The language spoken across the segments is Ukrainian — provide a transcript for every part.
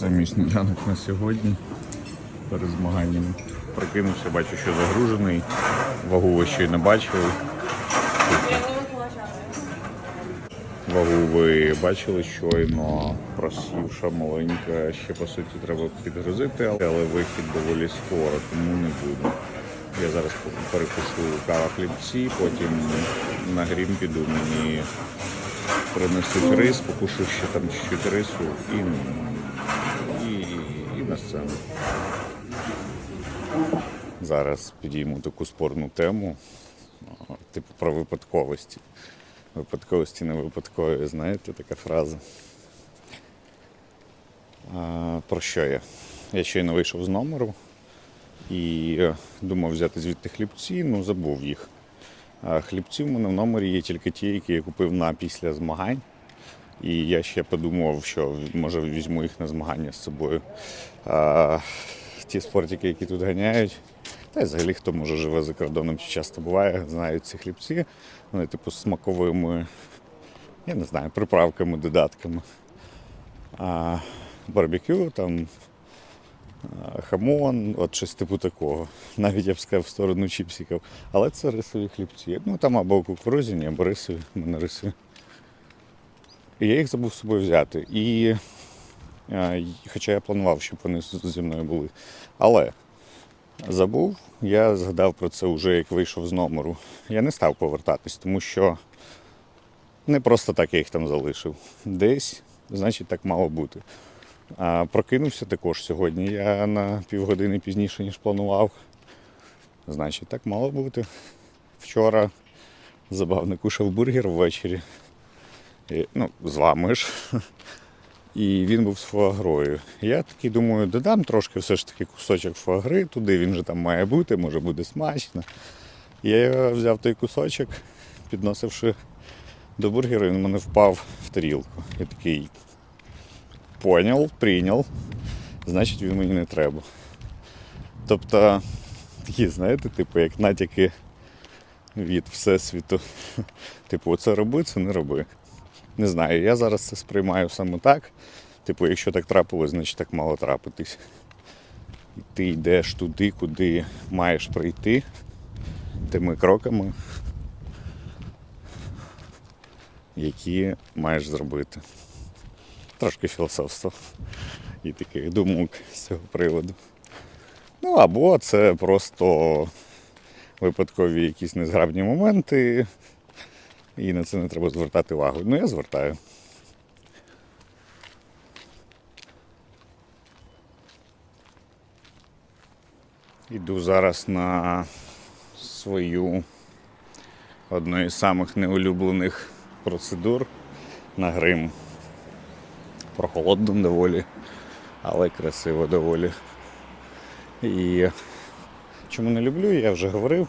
Це мій сніданок на сьогодні перед змаганнями. Прокинувся, бачу, що загружений. Вагу ви ще не бачили. Вагу ви бачили щойно, просівша маленька, ще по суті треба підгрузити, але вихід доволі скоро, тому не буду. Я зараз перекушу кава хлібці, потім на грім піду, мені принесуть рис, покушу ще там чуть рису і, сцену. Зараз підійму таку спорну тему, типу про випадковості. Випадковості не випадкові, знаєте, така фраза. А, про що я? Я щойно вийшов з номеру і е, думав взяти звідти хлібці, ну забув їх. Хлібці в мене в номері є тільки ті, які я купив на після змагань. І я ще подумав, що може візьму їх на змагання з собою. А, ті спортики, які тут ганяють, та й взагалі хто може живе за кордоном чи часто буває, знають ці хлібці. Вони типу смаковими, я не знаю, приправками, додатками. А, барбекю, там хамон, от щось типу такого. Навіть я б сказав в сторону чіпсиків. Але це рисові хлібці. Ну там або кукурузяні, або рисові, мене рисові. Я їх забув з собою взяти. І, хоча я планував, щоб вони зі мною були. Але забув, я згадав про це вже як вийшов з номеру. Я не став повертатись, тому що не просто так я їх там залишив. Десь, значить, так мало бути. А прокинувся також сьогодні. Я на півгодини пізніше, ніж планував. Значить, так мало бути. Вчора забавно кушав бургер ввечері. І, ну, з вами ж. І він був з фуагрою. Я такий думаю, додам трошки все ж таки кусочок фуагри туди, він же там має бути, може буде смачно. Я взяв той кусочок, підносивши до бургера, він мене впав в тарілку. Я такий поняв, прийняв, значить він мені не треба. Тобто, такі, знаєте, типу, як натяки від Всесвіту. Типу, оце роби, це не роби. Не знаю, я зараз це сприймаю саме так. Типу, якщо так трапилось, значить так мало трапитись. І ти йдеш туди, куди маєш прийти тими кроками, які маєш зробити. Трошки філософства і таких думок з цього приводу. Ну або це просто випадкові якісь незграбні моменти, і на це не треба звертати увагу. Ну, я звертаю. Іду зараз на свою одну із самих неулюблених процедур на грим. Прохолодно доволі, але красиво доволі. І чому не люблю, я вже говорив.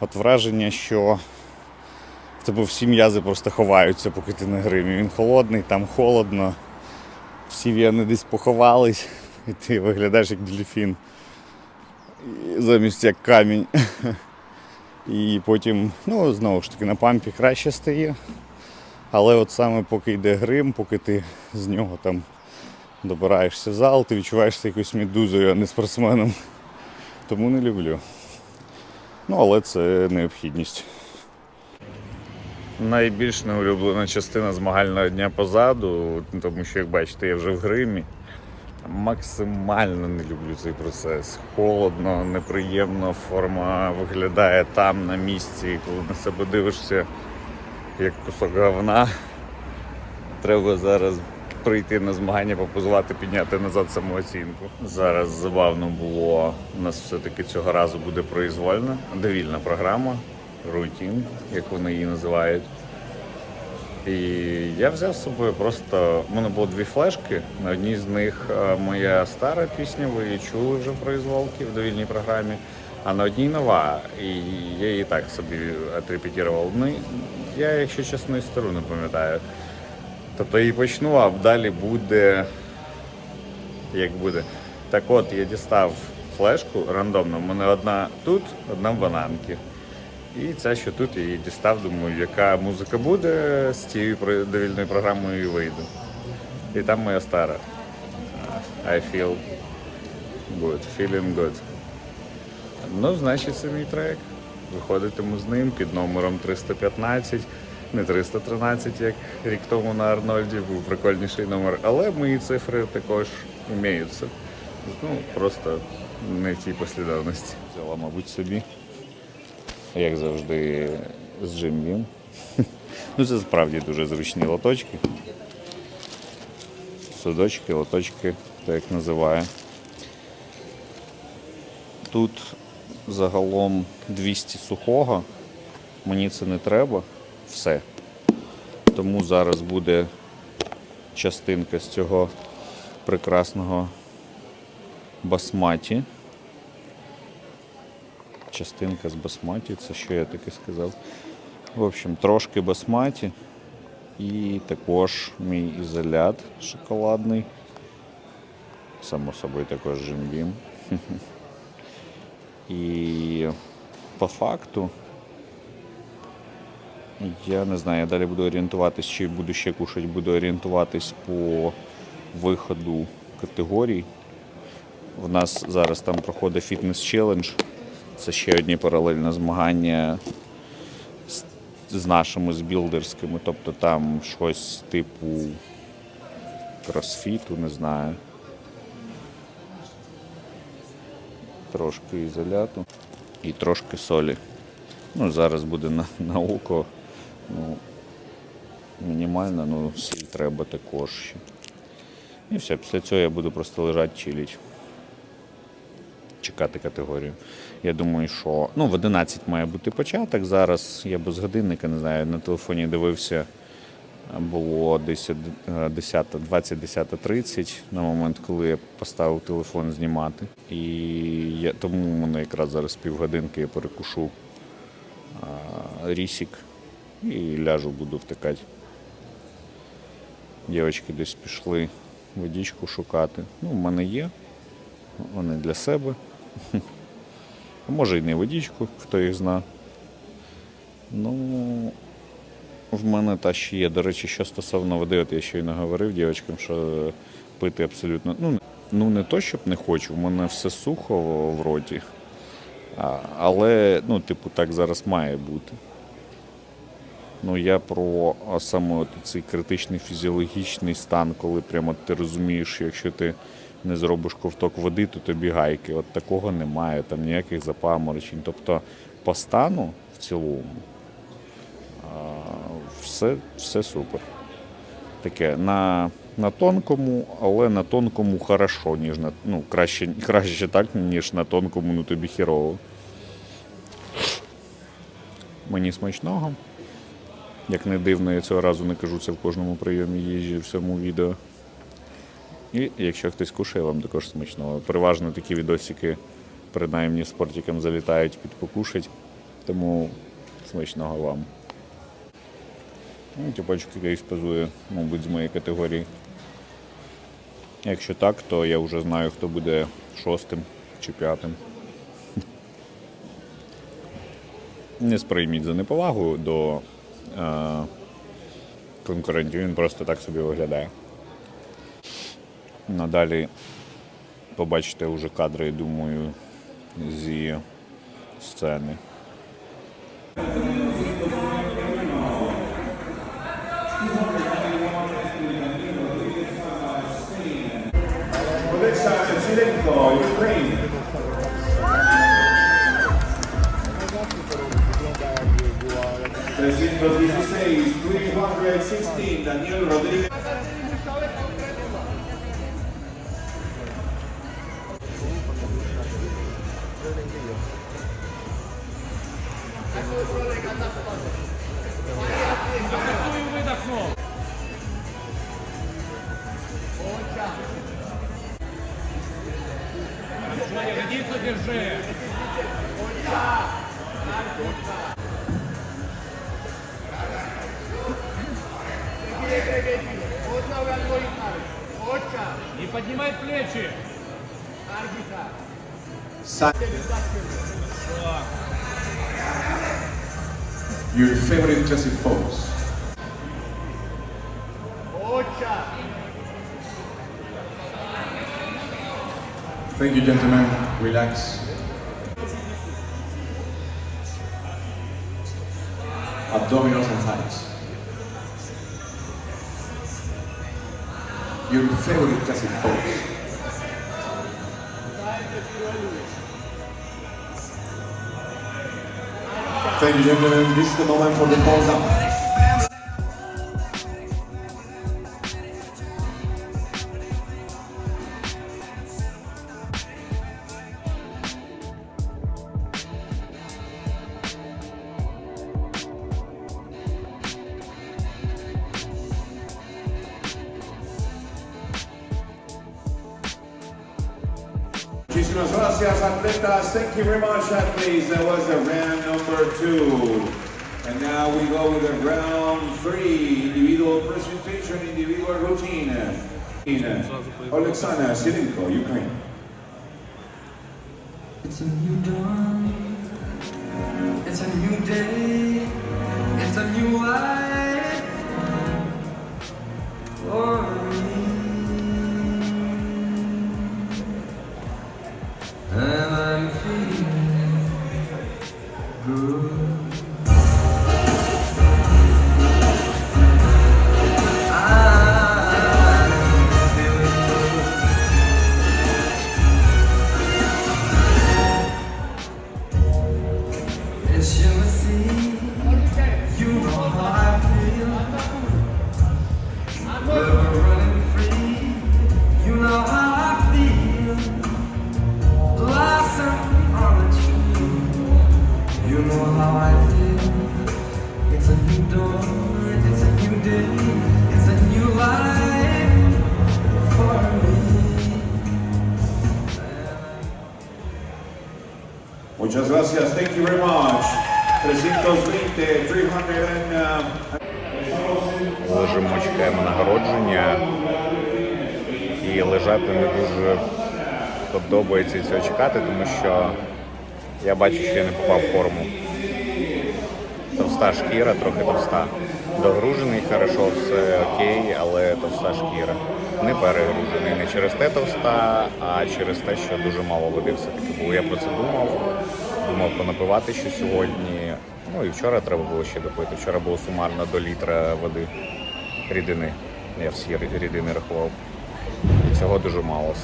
От враження, що тебе всі м'язи просто ховаються, поки ти на гримі. Він холодний, там холодно, всі в'яни десь поховались, і ти виглядаєш як дельфін. Замість як камінь. І потім, ну, знову ж таки, на пампі краще стає. Але от саме поки йде грим, поки ти з нього там добираєшся в зал, ти відчуваєшся якоюсь медузою, а не спортсменом. Тому не люблю. Ну, але це необхідність. Найбільш неулюблена частина змагального дня позаду, тому що, як бачите, я вже в гримі. Максимально не люблю цей процес. Холодно, неприємно, форма виглядає там на місці, коли на себе дивишся як кусок говна. Треба зараз прийти на змагання, попозувати, підняти назад самооцінку. Зараз забавно було. У нас все-таки цього разу буде произвольна, довільна програма, рутін, як вони її називають. І я взяв з собою просто. У мене було дві флешки. На одній з них е, моя стара пісня, ви її чули вже в произволці в довільній програмі, а на одній нова. І я її так собі отрепетірував. Ну, я, якщо чесно, і стару не пам'ятаю. Тобто її почну, а далі буде. Як буде. Так от, я дістав флешку рандомно. У мене одна тут, одна в бананці. І ця, що тут, її дістав, думаю, яка музика буде з цією довільною програмою вийду. І там моя стара. I feel good, feeling good. Ну, значить, це мій трек. Виходитиму з ним під номером 315, не 313, як рік тому на Арнольді, був прикольніший номер. Але мої цифри також імеються. Ну, просто не в тій послідовності. Взяла, мабуть, собі. Як завжди, з Jim Ну, це справді дуже зручні лоточки. Судочки, лоточки, хто як називає. Тут загалом 200 сухого. Мені це не треба. Все. Тому зараз буде частинка з цього прекрасного басматі. Частинка з басматі, це що я таке сказав. В общем, трошки басматі. І також мій ізолят шоколадний. Само собою також жимбім. І по факту я не знаю, я далі буду орієнтуватись, чи буду ще кушати, буду орієнтуватись по виходу категорій. В нас зараз там проходить фітнес челендж. Це ще одні паралельні змагання з, з нашими з білдерськими. Тобто там щось типу кросфіту, не знаю. Трошки ізоляту і трошки солі. Ну, зараз буде на, на око. Ну, мінімально, ну сіль треба також ще. І все, після цього я буду просто лежати чиліть. Чекати категорію. Я думаю, що ну, в 11 має бути початок. Зараз я без годинника, не знаю, на телефоні дивився. Було десь 10, 20, 10, 30 на момент, коли я поставив телефон знімати. І я, тому у мене якраз зараз півгодинки я перекушу а, рісік і ляжу, буду втикати. Дівчатки десь пішли водичку шукати. Ну, в мене є. Вони для себе. Може і не водичку, хто їх зна. Ну, в мене та ще є. До речі, що стосовно води, от я щойно говорив дівчатам, що пити абсолютно. Ну, ну не то, щоб не хочу, в мене все сухо в роті. А, але, ну, типу, так зараз має бути. Ну, я про саме цей критичний фізіологічний стан, коли прямо ти розумієш, якщо ти не зробиш ковток води, то тобі гайки. От такого немає, там ніяких запаморочень. Тобто по стану в цілому все, все супер. Таке на, на тонкому, але на тонкому хорошо, ніж на ну, краще, краще так, ніж на тонкому, ну тобі хірово. Мені смачного. Як не дивно, я цього разу не кажу це в кожному прийомі їжі в цьому відео. І якщо хтось кушає, вам також смачного. Переважно такі відосики, принаймні спортикам залітають під покушать. Тому смачного вам. Ну, Тіпочки кейс позує, мабуть, з моєї категорії. Якщо так, то я вже знаю, хто буде шостим чи п'ятим. Не сприйміть за неповагу до е, конкурентів, він просто так собі виглядає. Надалі побачите вже кадри, думаю, зі сцени. Trescientos dieciséis, 316, Daniel Rodríguez. Атакуємо видохно. Хорошо, ягодицу держи. Не поднимай плечи. Арбитр. Хорошо. Your favorite Jesse pose. Thank you, gentlemen. Relax. Abdominals and thighs. Your favorite classic pose. Thank you, gentlemen. This is the moment for the pose Muchísimas gracias, atletas. Thank you very much, athletes. That was the round number two. And now we go with the round three, individual presentation, individual routine. In Oleksandr Silenko, Ukraine. It's a new dawn. It's a new day. It's a new life Лежимо, чекаємо нагородження. І лежати не дуже подобається цього чекати, тому що я бачу, що я не попав в форму. Товста шкіра, трохи товста. Догружений хорошо, все окей, але товста шкіра. Не перегружений. Не через те товста, а через те, що дуже мало води все-таки було. Я про це думав. Думав понапивати ще сьогодні. Ну і вчора треба було ще допити. Вчора було сумарно до літра води рідини. Я всі рідини рахував. І цього дуже мало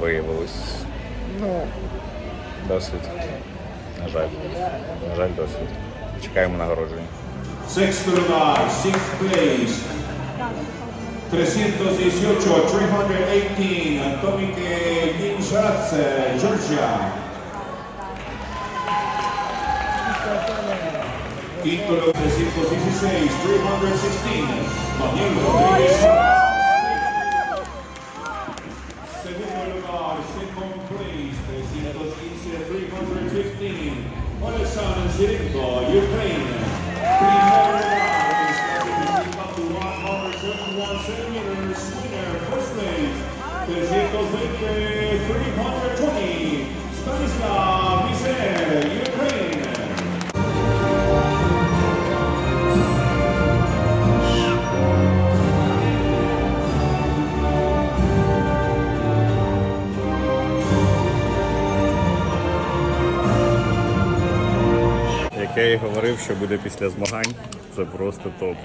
виявилось. Ну, досвід. На жаль. На жаль, досвід. Чекаємо нагородження. Lugar, sixth place. 318, 318, Tomike Ninsharadze, Georgia. Quinto lugar, 316, 316, Daniel Rodríguez. Що буде після змагань, це просто топ.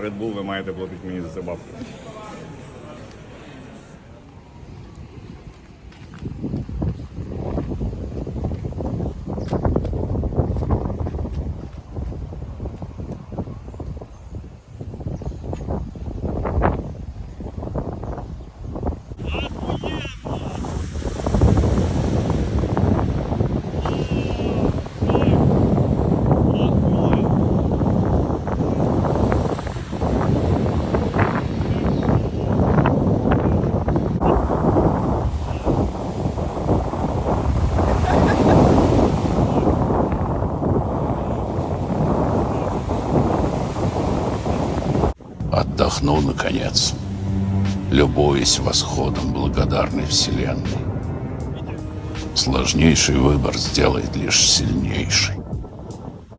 Red Bull ви маєте платити мені за це бабки. Отдохнул, наконец, любуясь восходом благодарной вселенной. Сложнейший выбор сделает лишь сильнейший.